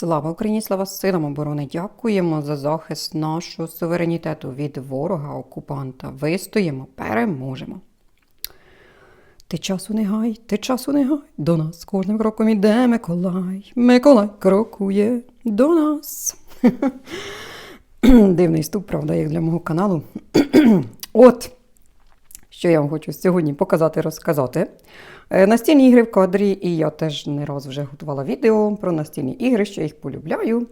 Слава Україні, слава силам оборони! Дякуємо за захист нашого суверенітету від ворога окупанта. Вистоїмо, переможемо. Ти часу не гай, ти часу не гай. До нас кожним кроком іде Миколай. Миколай крокує до нас. Дивний ступ, правда, як для мого каналу. От, що я вам хочу сьогодні показати, розказати. Е, Настільні ігри в кадрі, і я теж не раз вже готувала відео про настільні ігри, що їх полюбляю.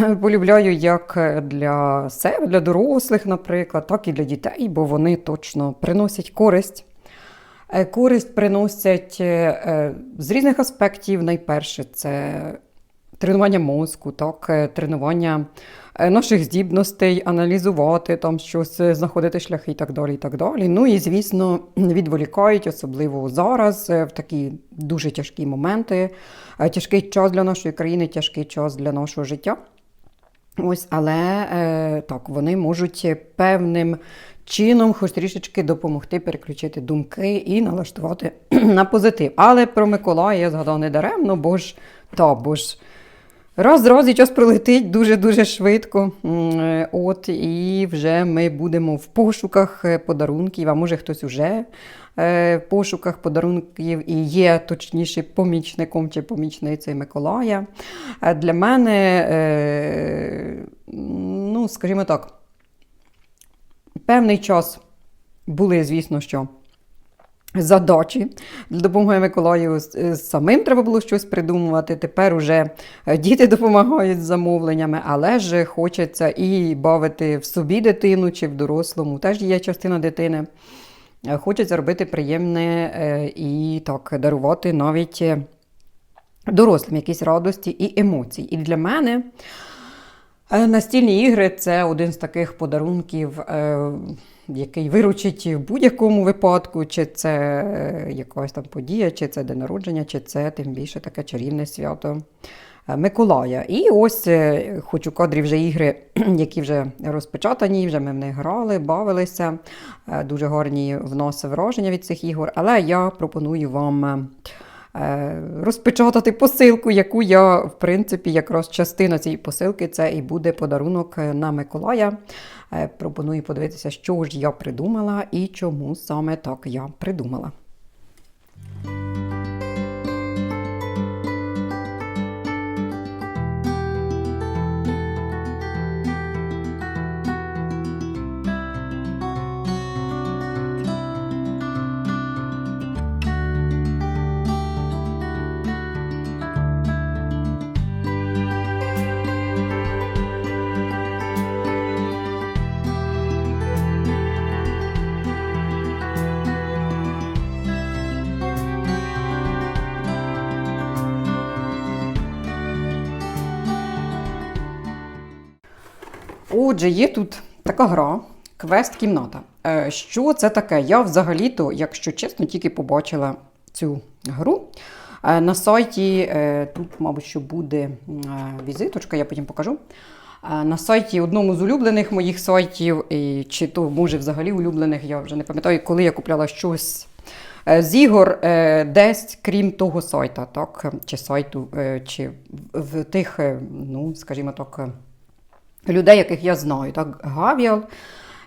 Е, Полюбляю як для себе, для дорослих, наприклад, так і для дітей, бо вони точно приносять користь. Е, Користь приносять е, е, з різних аспектів. Найперше, це тренування мозку, так, е, тренування е, наших здібностей, аналізувати там щось, е, знаходити шляхи і так далі. і так далі. Ну і, звісно, відволікають, особливо зараз, в такі дуже тяжкі моменти. Тяжкий час для нашої країни, тяжкий час для нашого життя. Ось, але так, вони можуть певним чином хоч трішечки допомогти переключити думки і налаштувати на позитив. Але про Миколая я згадав не даремно, бо ж та, бо ж раз раз і час пролетить дуже-дуже швидко. Е, От, і вже ми будемо в пошуках е, подарунків, а може хтось уже е, в пошуках подарунків і є точніше помічником чи помічницею Миколая. Для мене, ну, скажімо так, певний час були, звісно, що. Задачі допомоги Миколаю самим треба було щось придумувати. Тепер уже е, діти допомагають з замовленнями, але ж хочеться і бавити в собі дитину чи в дорослому. Теж є частина дитини. Е, Хочеться робити приємне е, і так дарувати навіть дорослим якісь радості і емоції. І для мене Настільні ігри це один з таких подарунків, е, який виручить в будь-якому випадку, чи це е, якась там подія, чи це день народження, чи це тим більше таке чарівне свято е, Миколая. І ось, е, хоч у кадрі вже ігри, які вже розпечатані, вже ми в них грали, бавилися. е, Дуже гарні в нас враження від цих ігор. Але я пропоную вам. Е, розпечатати посилку, яку я, в принципі, якраз частина цієї посилки це і буде подарунок на Миколая. Е, Пропоную подивитися, що ж я придумала і чому саме так я придумала. Отже, є тут така гра, квест-кімната. Е, Що це таке? Я взагалі-то, якщо чесно, тільки побачила цю гру. Е, На сайті, е, тут, мабуть, що буде візиточка, я потім покажу. На сайті одному з улюблених моїх сайтів, чи то може взагалі улюблених, я вже не пам'ятаю, коли я купляла щось з ігор десь, крім того сайта, так, чи сайту, чи в тих, ну, скажімо так, людей, яких я знаю. Так, Гавіал,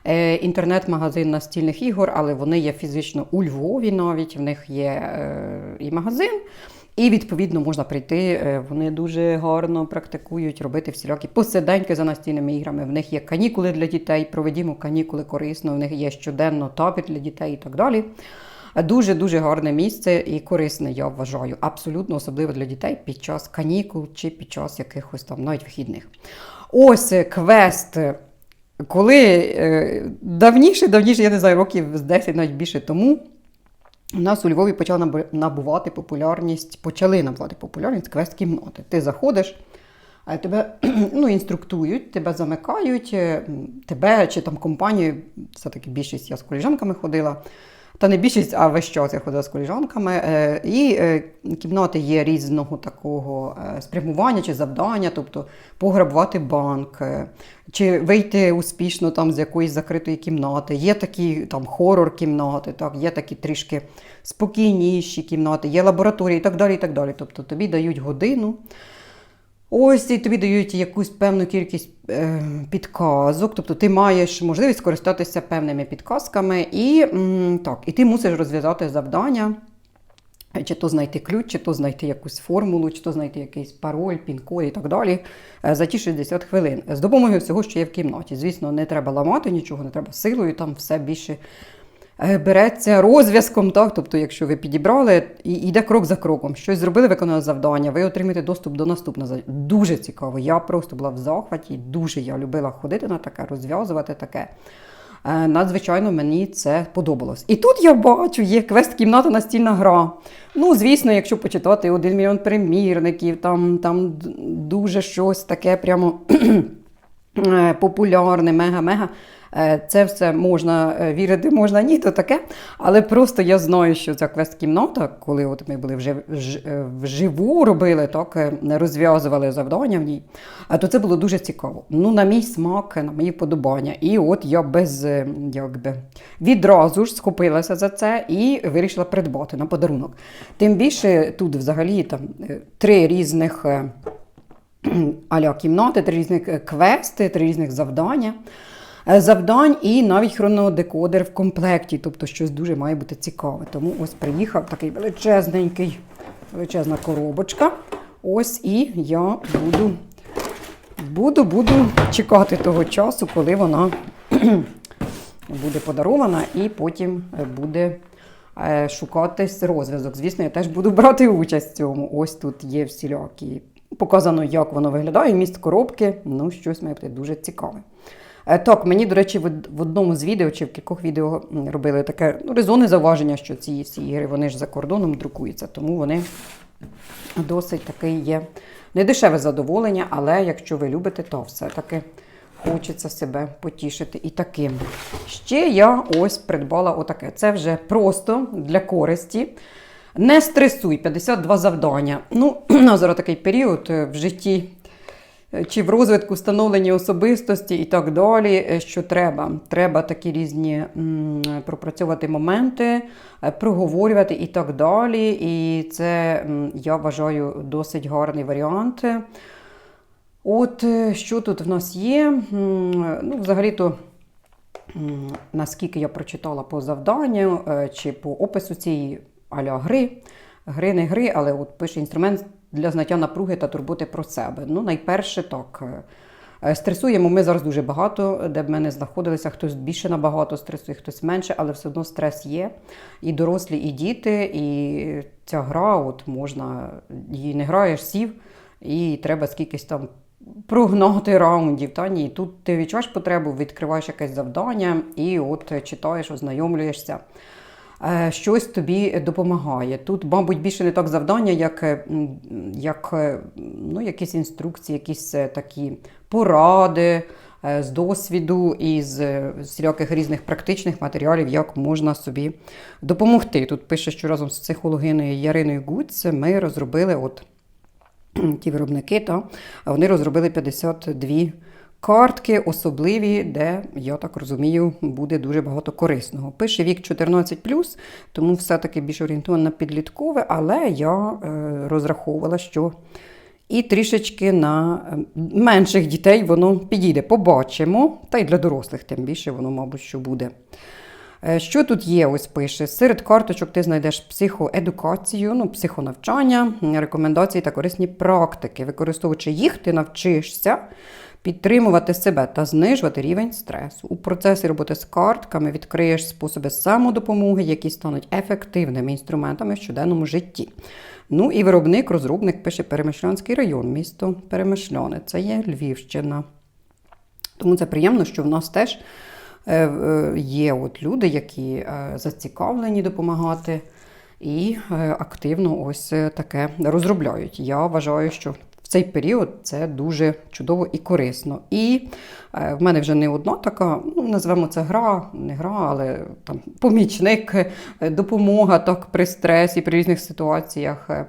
е, інтернет-магазин настільних ігор, але вони є фізично у Львові навіть, в них є е, і магазин. І відповідно можна прийти. е, Вони дуже гарно практикують робити всілякі посиденьки за настільними іграми. В них є канікули для дітей, проведімо канікули корисно, в них є щоденно табір для дітей і так далі. Дуже дуже гарне місце і корисне, я вважаю, абсолютно особливо для дітей під час канікул чи під час якихось там навіть вихідних. Ось е, квест. Коли е, давніше, давніше, я не знаю, років з 10, навіть більше тому, у нас у Львові почала набувати популярність, почали набувати популярність квест-кімнати. Ти заходиш, а тебе ну, інструктують, тебе замикають, е, тебе чи там компанію, все-таки більшість я з коліжанками ходила. Та не більшість, а весь час я ходила з коліжанками. Е, І е, кімнати є різного такого е, спрямування чи завдання, тобто пограбувати банк, чи вийти успішно там з якоїсь закритої кімнати. Є такі там хорор-кімнати, так, є такі трішки спокійніші кімнати, є лабораторії і так далі. і так далі. Тобто тобі дають годину. Ось і тобі дають якусь певну кількість е, підказок, тобто ти маєш можливість скористатися певними підказками, і, м, так, і ти мусиш розв'язати завдання, чи то знайти ключ, чи то знайти якусь формулу, чи то знайти якийсь пароль, пін-код і так далі е, за ті 60 хвилин. З допомогою всього, що є в кімнаті. Звісно, не треба ламати нічого, не треба силою, там все більше береться розв'язком. Так? Тобто, якщо ви підібрали, і йде крок за кроком, щось зробили, виконали завдання, ви отримаєте доступ до наступного завдання. Дуже цікаво. Я просто була в захваті, дуже я любила ходити на таке, розв'язувати таке. Е, Надзвичайно мені це подобалось. І тут я бачу, є квест-кімната настільна гра. Ну, звісно, якщо почитати один мільйон примірників, там, там дуже щось таке прямо е, популярне, мега-мега. Е, Це все можна е, вірити, можна ні, то таке. Але просто я знаю, що ця квест-кімната, коли от ми були вже е, вживу робили, так, розв'язували завдання в ній, а то це було дуже цікаво. Ну, на мій смак, на мої подобання. І от я без якби, відразу ж схопилася за це і вирішила придбати на подарунок. Тим більше тут взагалі там три різних. аля кімнати, три різних квести, три різних завдання. Е, Завдань і навіть хронодекодер в комплекті, тобто щось дуже має бути цікаве. Тому ось приїхав такий величезненький, величезна коробочка. Ось і я буду, буду, буду чекати того часу, коли вона буде подарована, і потім буде е, шукатись розв'язок. Звісно, я теж буду брати участь в цьому. Ось тут є всілякі. Показано, як воно виглядає, міст коробки. Ну, щось має бути дуже цікаве. Е, Так, мені, до речі, в одному з відео чи в кількох відео робили таке ну, резонне зауваження, що ці всі ігри вони ж за кордоном друкуються, тому вони досить таке є недешеве задоволення, але якщо ви любите, то все-таки хочеться себе потішити і таким. Ще я ось придбала отаке. Це вже просто для користі. Не стресуй, 52 завдання. Ну, зараз такий період е, в житті чи в розвитку становлення особистості і так далі, е, що треба. Треба такі різні пропрацьовувати моменти, е, проговорювати і так далі. І це, я вважаю, досить гарний варіант. От е, що тут в нас є? Ну, взагалі-то. Наскільки я прочитала по завданню е, чи по опису цієї аля гри, гри не гри, але от пише інструмент для знаття напруги та турботи про себе. Ну, найперше так. е, е, Стресуємо ми зараз дуже багато, де б ми не знаходилися, хтось більше набагато стресує, хтось менше, але все одно стрес є. І дорослі, і діти, і ця гра, от можна, її не граєш, сів, і треба скількись там прогнати раундів. Та ні, тут ти відчуваєш потребу, відкриваєш якесь завдання і от читаєш, ознайомлюєшся. Е, Щось тобі допомагає. Тут, мабуть, більше не так завдання, як, е, як е, ну, якісь інструкції, якісь такі поради з досвіду і з всіляких різних практичних матеріалів, як можна собі допомогти. Тут пише, що разом з психологиною Яриною Гуц ми розробили от ті виробники, та, вони розробили 52 картки особливі, де, я так розумію, буде дуже багато корисного. Пише вік 14, тому все-таки більш орієнтовано на підліткове, але я е, розраховувала, що і трішечки на е, менших дітей воно підійде. Побачимо. Та й для дорослих, тим більше воно, мабуть, що буде. Е, Що тут є? Ось пише. Серед карточок ти знайдеш психоедукацію, ну, психонавчання, рекомендації та корисні практики. Використовуючи їх, ти навчишся підтримувати себе та знижувати рівень стресу. У процесі роботи з картками відкриєш способи самодопомоги, які стануть ефективними інструментами в щоденному житті. Ну і виробник, розробник пише Перемишлянський район, місто Перемишляне. Це є Львівщина. Тому це приємно, що в нас теж е, е, є от люди, які е, зацікавлені допомагати і активно ось таке розробляють. Я вважаю, що цей період це дуже чудово і корисно. І е, в мене вже не одна така, ну називаємо це гра, не гра, але там помічник, е, допомога так при стресі, при різних ситуаціях. е,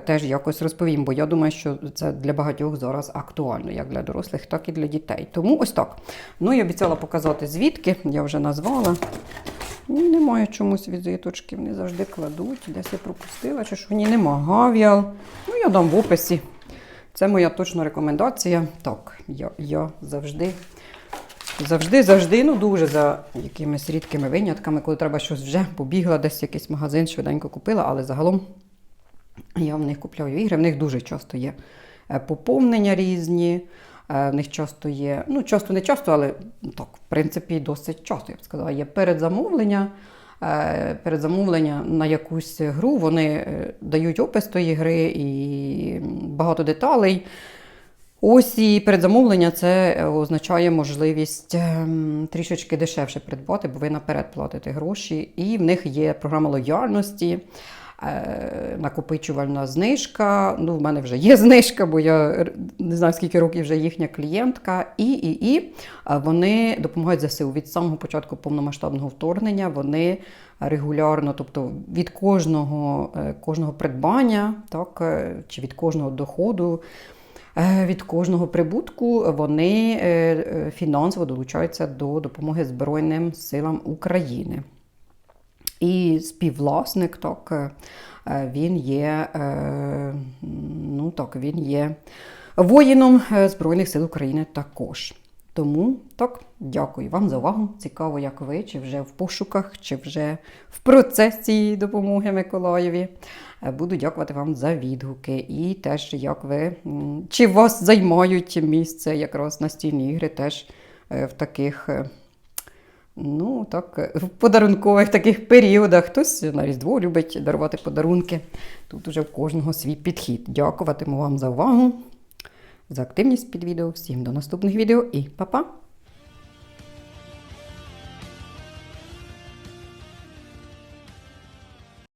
Теж якось розповім, бо я думаю, що це для багатьох зараз актуально, як для дорослих, так і для дітей. Тому ось так. Ну, я обіцяла показати звідки, я вже назвала. Ну, Немає чомусь візиточки, вони завжди кладуть. Десь я пропустила, чи що ні, нема гав'ял. Ну, я дам в описі Це моя точна рекомендація. Так, я, я завжди, завжди, завжди, ну дуже за якимись рідкими винятками, коли треба щось вже побігла, десь якийсь магазин швиденько купила, але загалом я в них купляю ігри. В них дуже часто є е, поповнення різні. е, В них часто є, ну часто не часто, але так, в принципі, досить часто, я б сказала, є передзамовлення. Е, Передзамовлення на якусь гру, вони дають опис тої гри і багато деталей. Ось і передзамовлення це е, означає можливість ем, трішечки дешевше придбати, бо ви наперед платите гроші. І в них є програма лояльності, накопичувальна знижка. Ну, в мене вже є знижка, бо я не знаю, скільки років вже їхня клієнтка. І, і, і е, вони допомагають ЗСУ від самого початку повномасштабного вторгнення. Вони регулярно, тобто від кожного, е, кожного придбання, так, е, чи від кожного доходу. Е, Від кожного прибутку вони е, е, фінансово долучаються до допомоги Збройним силам України. І співвласник, так, е, він є, е, ну, так, він є воїном е, Збройних сил України також. Тому так, дякую вам за увагу. Цікаво, як ви, чи вже в пошуках, чи вже в процесі допомоги Миколаєві. Буду дякувати вам за відгуки. І теж, як ви, чи вас займають місце якраз настільні ігри, теж в таких. Ну, так, е, в подарункових таких періодах. Хтось на Різдво любить дарувати подарунки. Тут уже в кожного свій підхід. Дякуватиму вам за увагу, за активність під відео. Всім до наступних відео і па-па!